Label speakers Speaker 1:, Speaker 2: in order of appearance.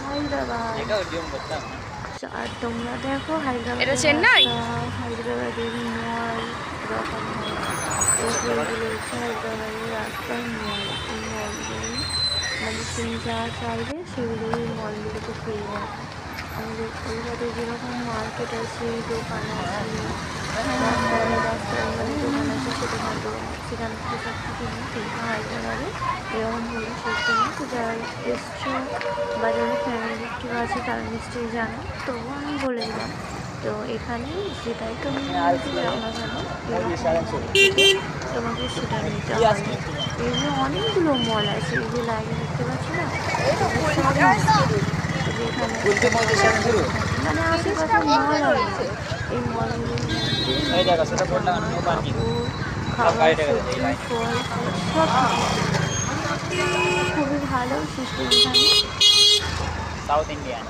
Speaker 1: হায়দ্রাবাদ আর তোমরা দেখো হায়দ্রাবাদ
Speaker 2: এটা চেন্নাই?
Speaker 1: হায়দ্রাবাদের মল হচ্ছে হায়দ্রাবাদের রাস্তার মল এই মলগুলি মানে তুমি যা চাইবে সেগুলো মলগুলোতে পেয়ে যাবে আমাদের কলকাতায় যেরকম মার্কেট আছে দোকান আছে রাস্তায় রাস্তায় দোকান আছে সেখানে তো সেখান থেকে সব কিছু হায়দ্রাবাদে এরকম হলো সিস্টেম তো যারা এসছো বা যারা ফ্যামিলি কেউ আছে তারা নিশ্চয়ই জানো। তবুও আমি বলে দিলাম তো এখানে যেটাই তুমি যাও না কেন তোমাকে সেটা নিতে হবে। যে অনেকগুলো মল আছে এই যে লাইনে দেখতে পাচ্ছি না? মানে আশেপাশে মল আছে। এই
Speaker 3: গাড়ি
Speaker 1: খাবার ফল সব খুবই ভালো সুস্থ
Speaker 3: সাউথ ইন্ডিয়ান।